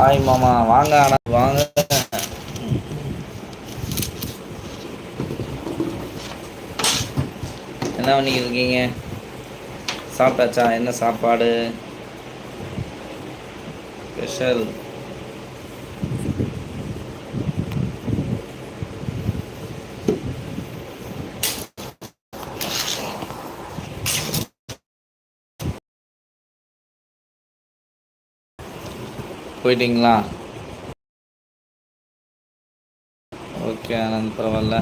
Hi மாமா. வாங்க ஆனா வாங்க. என்ன பண்ணிக்கிட்டு இருக்கீங்க? சாப்பிட்டாச்சா? என்ன சாப்பாடு? ஸ்பெஷல் போயிட்டீங்களா? ஓகே ஆனந்த் பரவாயில்ல.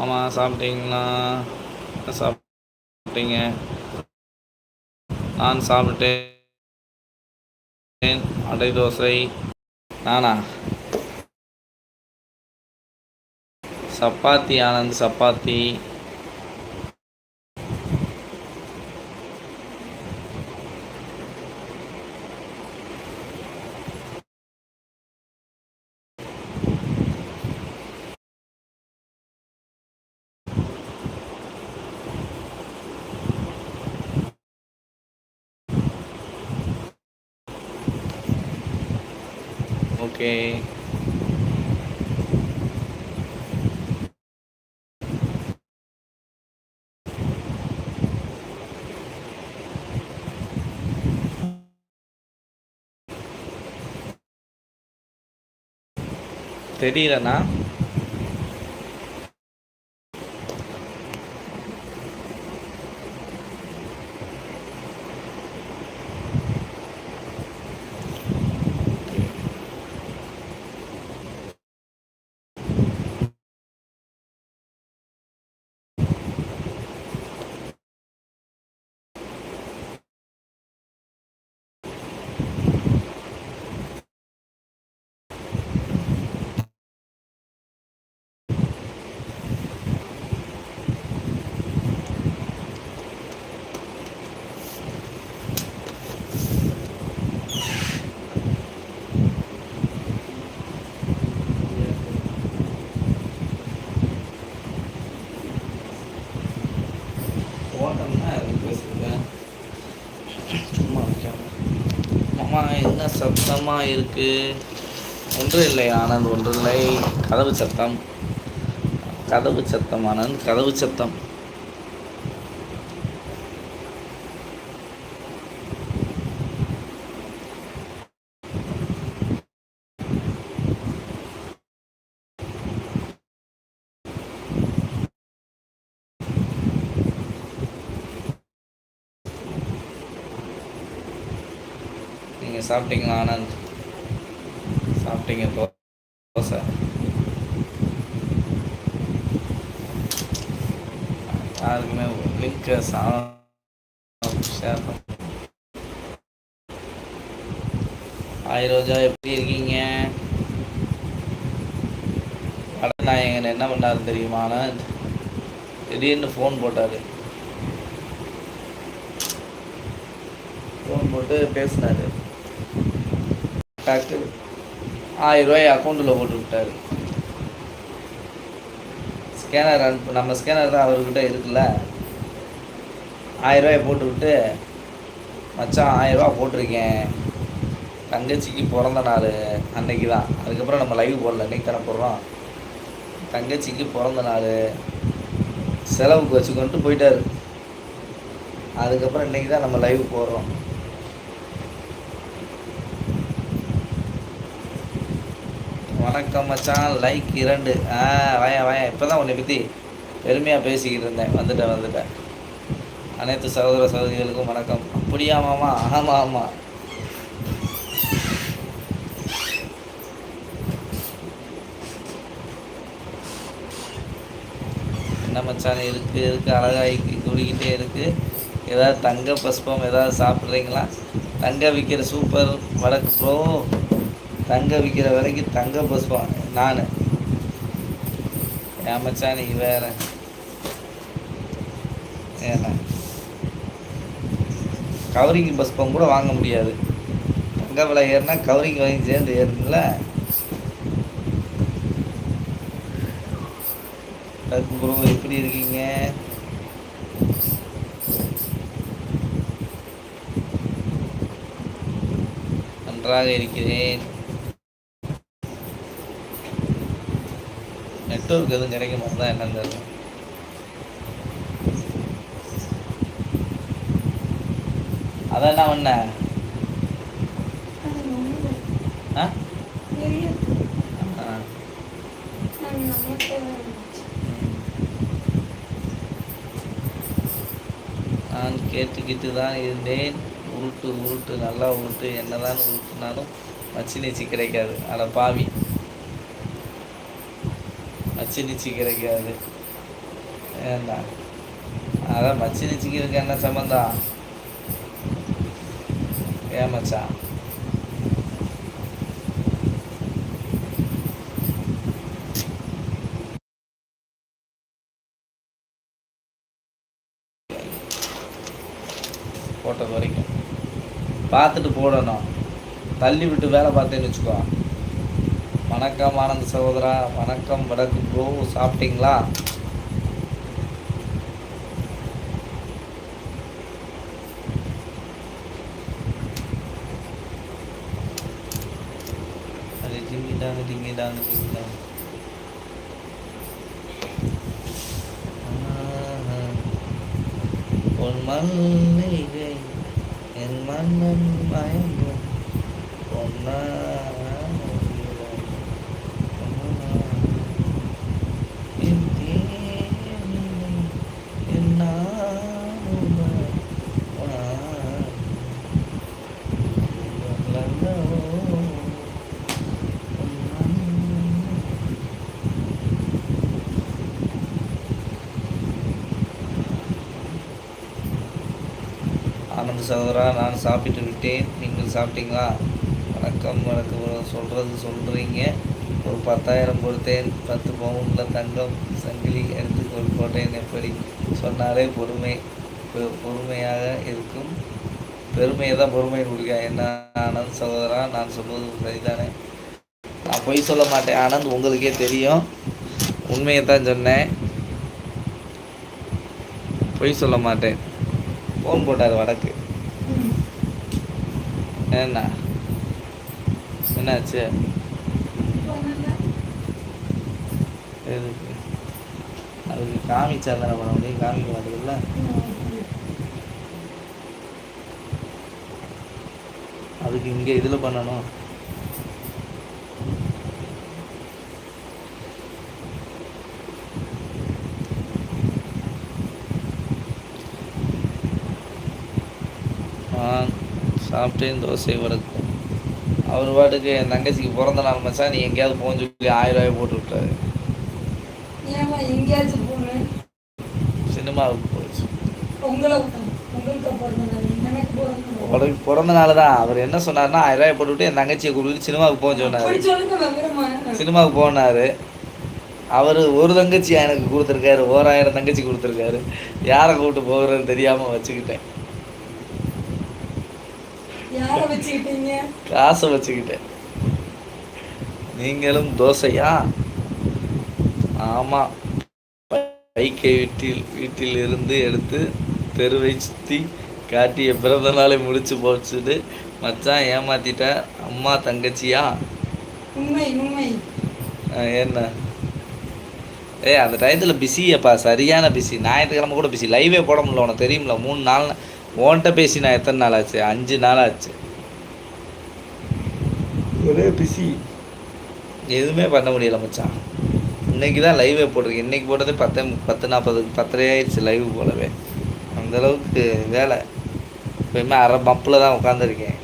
ஆமாம் சாப்பிட்டீங்களா? சாப்பிட்டீங்க? நான் சாப்பிட்டேன். அடை தோசை. நானா? Chapati Anand chapati. ok. Thế đi là nó என்ன சத்தமாக இருக்குது ஒன்று இல்லை ஆனந்த் ஒன்றில்லை கதவு சத்தம். கதவு சத்தம் ஆனந்த். கதவு சத்தம் நீங்கள் சாப்பிட்டீங்களா ஆனந்த் சாப்பிட்டீங்க தோசை. யாருக்குமே லிங்க் ஷேர் பண்ண ஹாய் ரோஜா எப்படி இருக்கீங்க? கடநாயகன் என்ன பண்ணாரு தெரியுமா ஆனந்த் திடீர்னு ஃபோன் போட்டார். ஃபோன் போட்டு பேசினாரு. டாக்டர் ஆயிரம் ரூபாய் அக்கௌண்ட்டில் போட்டு விட்டாரு ஸ்கேனர் அனுப்பு நம்ம ஸ்கேனர் தான் அவர்கிட்ட இருக்குல்ல. ஆயிரம் ரூபாயை போட்டு விட்டு மச்சான் ஆயிரம் ரூபா போட்டிருக்கேன். தங்கச்சிக்கு பிறந்த நாள் அன்னைக்கு தான். அதுக்கப்புறம் நம்ம லைவ் போடல இன்றைக்கி தானே போடுறோம். தங்கச்சிக்கு பிறந்த நாள். செலவுக்கு வச்சுக்கொண்டு போயிட்டார். அதுக்கப்புறம் இன்றைக்கி தான் நம்ம லைவ் போடுறோம். வணக்கம் மச்சான். லைக் இரண்டு. ஆ வாயா வாயா. இப்போ தான் உன்னை பற்றி பெருமையாக பேசிக்கிட்டு இருந்தேன். வந்துட்டேன் வந்துட்டேன். அனைத்து சகோதர சகோதரிகளுக்கும் வணக்கம். அப்படியா மாமா? ஆமாம் ஆமாம் என்ன மச்சான் இருக்கு இருக்கு அழகாகி குடிக்கிட்டே இருக்கு. ஏதாவது தங்க பஸ்பம் ஏதாவது சாப்பிட்றீங்களா? தங்க விற்கிற சூப்பர் வடக்கு ப்ரோ தங்க விற்கிற விலைக்கு தங்க புஷ்பம் நான். ஏன் நீ வேற. ஏன்னா கவரிங் புஷ்பம் கூட வாங்க முடியாது. தங்க விலை ஏறினா கவரிங் வாங்கி சேர்ந்து ஏறுங்கள ப்ரோ எப்படி இருக்கீங்க? நன்றாக இருக்கிறேன். நெட்ஒர்க் எதுவும் கிடைக்க மாட்டேதான் என்னன்னு அதான் என்ன பண்ண? நான் கேட்டுக்கிட்டு தான் இருந்தேன். உருட்டு உருட்டு நல்லா உருட்டு. என்னதான் உருட்டுனாலும் மச்சி கிடைக்காது. அட பாவி. மச்சி நீச்சி கிடைக்காது ஏண்டா? அதான் மச்சி நீச்சிக்கு இருக்க என்ன சம்மந்தம் ஏன் மச்சான்? போட்டது வரைக்கும். பார்த்துட்டு போடணும். தள்ளி விட்டு வேலை பார்த்தேன்னு வச்சுக்கோ. வணக்கம் ஆனந்த சகோதரா. வணக்கம் வடக்கு ப்ரோ சாப்பிட்டீங்களா? அது டிங்கிடாங்க டிங்கிடாங்க டிங்கிடாங்க உன் மல்லிகை என் மன்னன் மயங்கும். பொன்னா என் தேனிலை என் நானுமா வா. லல்லோ, உன் மன்னன் ஆனந்த சகோதரா நான் சாப்பிட்டு விட்டேன். நீங்கள் சாப்பிட்டீங்களா? வணக்கம் வணக்கம். சொல்கிறது சொல்கிறீங்க ஒரு பத்தாயிரம் கொடுத்தேன். பத்து பவுனில் தங்கம் சங்கிலி எடுத்து கொள் போட்டேன். எப்படி? சொன்னாலே பொறுமை. பொறுமையாக இருக்கும். பெருமையை தான் பொறுமை கொடுக்க. என்ன ஆனந்த் சகோதரா நான் சொல்வது சரிதானே நான் பொய் சொல்ல மாட்டேன். ஆனந்த் உங்களுக்கே தெரியும். உண்மையை தான் சொன்னேன். பொய் சொல்ல மாட்டேன். ஃபோன் போட்டார் வடக்கு. என்ன என்னாச்சு? எதுக்கு? அதுக்கு காமிச்சா தானே பண்ண முடியும். காமிக்க மாட்டேங்குதுல்ல? அதுக்கு இங்கே இதில் பண்ணணும் நான் சாப்பிட்டேன் தோசை வடக்கும் அவர் பாட்டுக்கு என் தங்கச்சிக்கு பிறந்த நாள் மச்சான் நீ எங்கேயாவது போன்னு சொல்லி ஆயிரம் ரூபாய் போட்டு விட்டாரு. ஏம்மா எங்கேயாச்சும் போனேன் சினிமாவுக்கு போச்சு உங்களை உங்களுக்கு பிறந்த நாள் தான். அவர் என்ன சொன்னார்னா ஆயிரம் ரூபாய் போட்டு விட்டு என் தங்கச்சியை கூப்பிட்டு சினிமாவுக்கு போக சொன்னார். சினிமாவுக்கு போனார். அவர் ஒரு தங்கச்சி எனக்கு கொடுத்துருக்காரு ஓராயிரம் தங்கச்சி கொடுத்துருக்காரு. யாரை கூப்பிட்டு போகிறேன்னு தெரியாமல் வச்சுக்கிட்டேன். காசை வச்சுக்கிட்டேன். நீங்களும் தோசையா? ஆமாம் பைக்கை வீட்டில் வீட்டில் இருந்து எடுத்து தெருவை சுற்றி காட்டிய பிறந்த நாளை முடிச்சு போச்சுட்டு மச்சான் ஏமாத்திட்ட. அம்மா தங்கச்சியா? உண்மை உண்மை. என்ன? ஏய் அந்த டயத்தில் பிஸியப்பா. சரியான பிஸி. ஞாயிற்றுக்கிழமை கூட பிஸி. லைவே போட முடியல உனக்கு. தெரியுமில்ல மூணு நாள் உன்கிட்ட பேசி நான் எத்தனை நாள் ஆச்சு? அஞ்சு நாள் ஆச்சு. ஒரே பிஸி எதுவுமே பண்ண முடியல மச்சான். இன்னைக்கு தான் லைவே போட்டிருக்கேன் இன்னைக்கு போட்டது பத்து பத்து நாற்பது பத்தரை ஆயிடுச்சு லைவ் போலவே அந்த அளவுக்கு வேலை. எப்பயுமே அரை பம்பில் தான் உட்காந்துருக்கேன்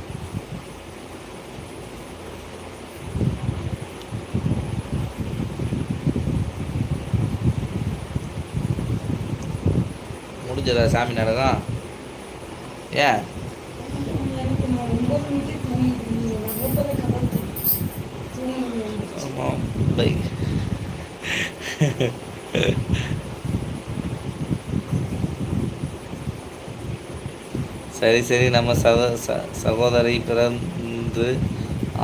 முடிஞ்சதா சாமி நாடகம் வந்துருச்சு. ஆமாம் பை சரி சரி. நம்ம சக ச சகோதரி பிறந்து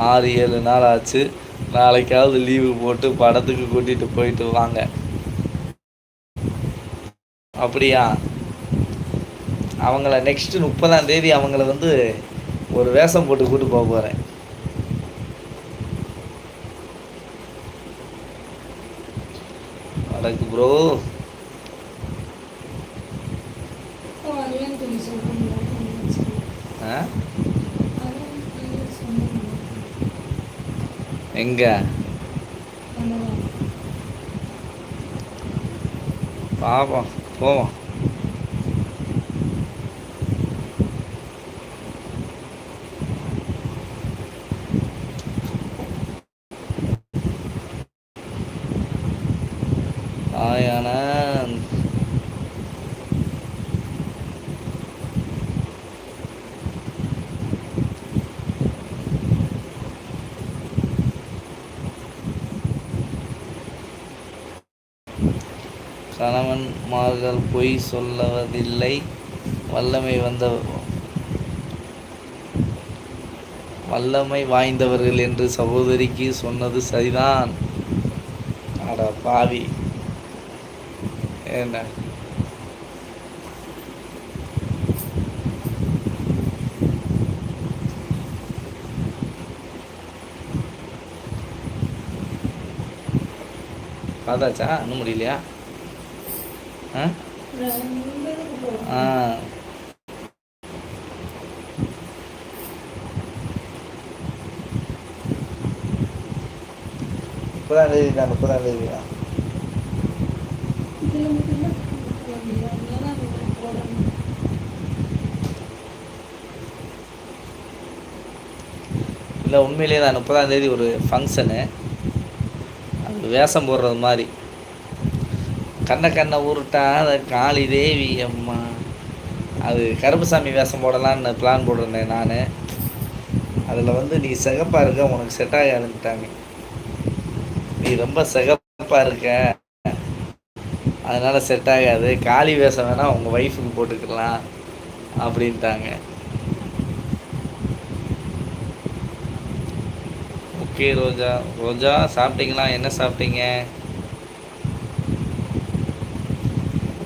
ஆறு ஏழு நாள் ஆச்சு. நாளைக்காவது லீவு போட்டு படத்துக்கு கூட்டிகிட்டு போயிட்டு வாங்க. அப்படியா? அவங்கள நெக்ஸ்ட் முப்பதாம் தேதி அவங்கள வந்து ஒரு வேஷம் போட்டு கூட்டு போக போகிறேன் வடக்கு ப்ரோ அப்போ வரலன்னு சொல்லி சொல்றீங்களா? சரி. ஆ அதான் நீங்க சொன்னீங்க. எங்கே பண்ணலாம். பார்ப்போம் போவோம் ஆயானந்த் கணவன்மார்கள் பொய் சொல்லுவதில்லை வல்லமை வந்த வல்லமை வாய்ந்தவர்கள் என்று சகோதரிக்கு சொன்னது சரிதான். அட பாவி. என்ன? பார்த்தாச்சா? இன்னும் முடியலையா? ஆ? ஆ. முப்பதாம் தேதி தான் முப்பதாம் தேதி தான். இல்லை உண்மையிலேயே தான் முப்பதாம் தேதி ஒரு ஃபங்க்ஷனு அது வேஷம் போடுறது மாதிரி. கண்ணை கண்ணை உருட்டாத காளி தேவி அம்மா. அது கருப்புசாமி வேஷம் போடலான்னு பிளான் போட்டிருந்தேன் நான். அதில் வந்து நீ சிகப்பாக இருக்க உனக்கு செட் ஆகாதுன்ட்டாங்க நீ ரொம்ப சிகப்பாக இருக்க. அதனால் செட் ஆகாது. காளி வேஷம் வேணால் உங்கள் ஒய்ஃபுக்கு போட்டுக்கலாம். அப்படின்ட்டாங்க. ஓகே ரோஜா. ரோஜா சாப்பிட்டீங்களா? என்ன சாப்பிட்டீங்க?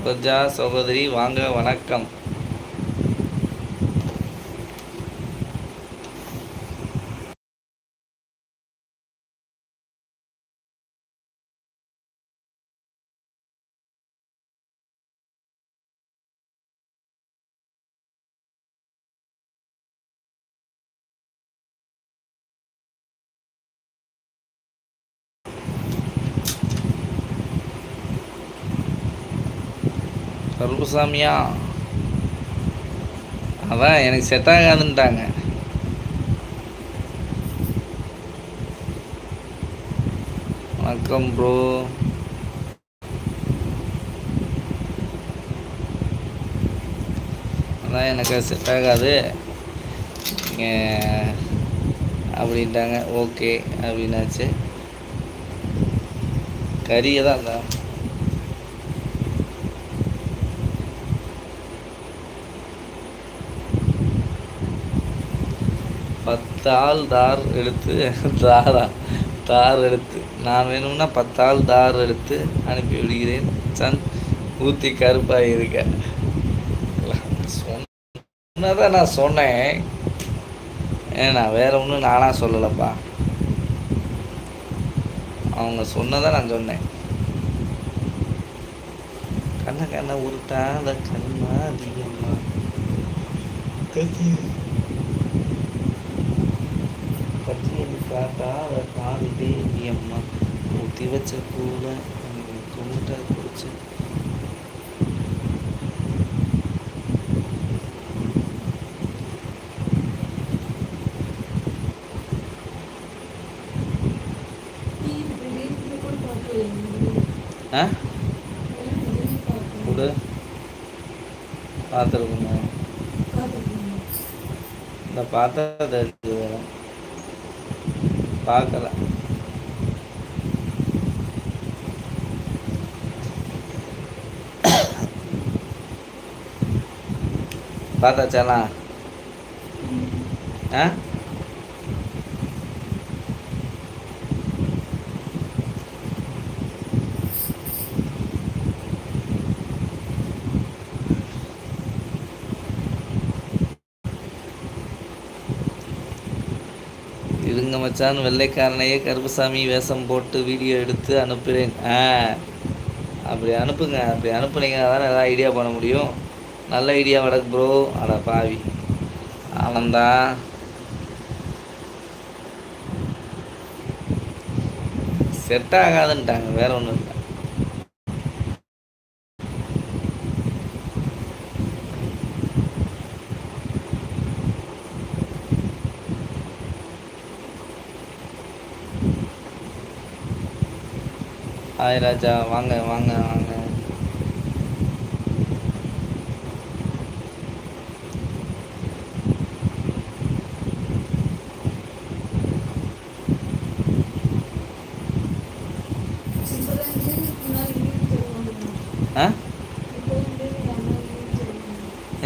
பிரஜா சகோதரி வாங்க வணக்கம். கருப்புசாமியா? அதான் எனக்கு செட் ஆகாதுன்ட்டாங்க. வணக்கம் ப்ரோ அதான் எனக்கு செட் ஆகாது. அப்படின்ட்டாங்க. ஓகே அப்படின்னாச்சு. கறியை தான் தான் பத்து ஆள் தார் எடுத்து தாரா தார் எடுத்து. நான் வேணும்னா பத்தாள் தார் எடுத்து அனுப்பி விடுகிறேன். சன் ஊற்றி கருப்பாக இருக்க. சொன்னதான் நான் சொன்னேன். ஏன்னா வேற ஒன்றும் நானாக சொல்லலப்பா. அவங்க சொன்னதை நான் சொன்னேன். கண்ணை கண்ணை உருட்டாத கண்ணா அதிகமா காட்டாத காலி தேவி அம்மா ஊற்றி வச்ச பூல கும்பிட்ட குடிச்சு. நீ கூட பார்த்துருக்கணும் பார்த்துக்கணும். இந்த பார்த்தா பார்க்கல. பார்த்தாச்சாலாம் ஆ? இருங்க மச்சான் வெள்ளைக்காரனையே கருப்புசாமி வேஷம் போட்டு வீடியோ எடுத்து அனுப்புகிறேன் ஆ அப்படி அனுப்புங்க அப்படி அனுப்புனீங்கன்னா தானே எதாவது ஐடியா பண்ண முடியும். நல்ல ஐடியா வடக்கு ப்ரோ அட பாவி. ஆனந்தா செட் ஆகாதுன்ட்டாங்க வேற ஒன்றும் இல்லை. ஹாய் ராஜா வாங்க வாங்க வாங்க.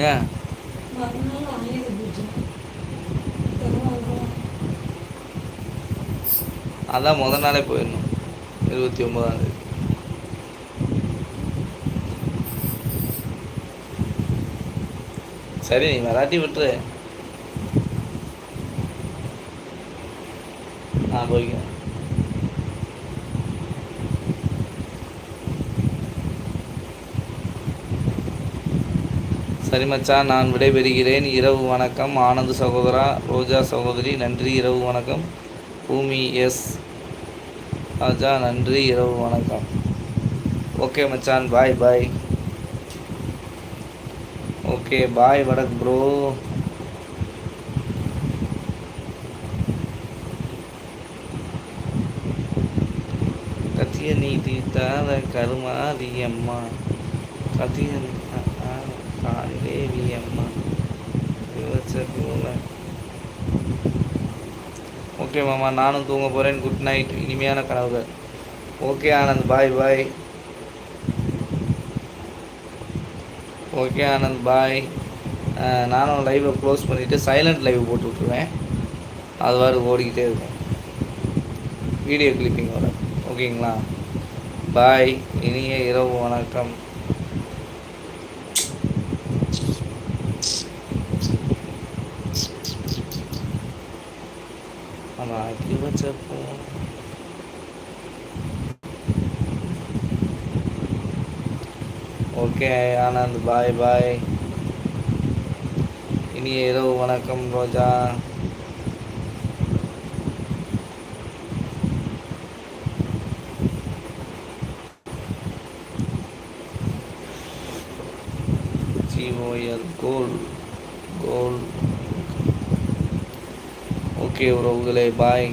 ஏன் அதான் முத நாளே போயிடணும். இருபத்தி ஒன்பதாம் தேதி. சரி நீ வராட்டி விட்டுரு. நான் போய்க்கிறேன் சரி மச்சான் நான் விடைபெறுகிறேன். இரவு வணக்கம். ஆனந்த் சகோதரா ரோஜா சகோதரி நன்றி. இரவு வணக்கம். பூமி எஸ். ராஜா நன்றி இரவு வணக்கம். ஓகே மச்சான் பாய் பாய் ஓகே பாய் வடக் ப்ரோ கத்திய நீ தீர்த்தாத கருமாதி அம்மா. கத்திய காளிதேவி அம்மா. போல ஓகே மாமா நானும் தூங்க போகிறேன் குட் நைட் இனிமையான கனவுகள். Okay Anand. Bye bye okay Anand. Bye நானும் லைவை க்ளோஸ் பண்ணிவிட்டு சைலண்ட் லைவ் போட்டு விட்ருவேன் அது வாரு ஓடிக்கிட்டே இருக்கும். வீடியோ கிளிப்பிங் வரும். ஓகேங்களா பாய் இனிய இரவு வணக்கம். அவன் ஆக்கி வச்ச phone. Okay Anand bye bye இனி இரவு வணக்கம் ரோஜா. ஜிஓஎல் கோல்டு ஓகே உறவுகளே பாய்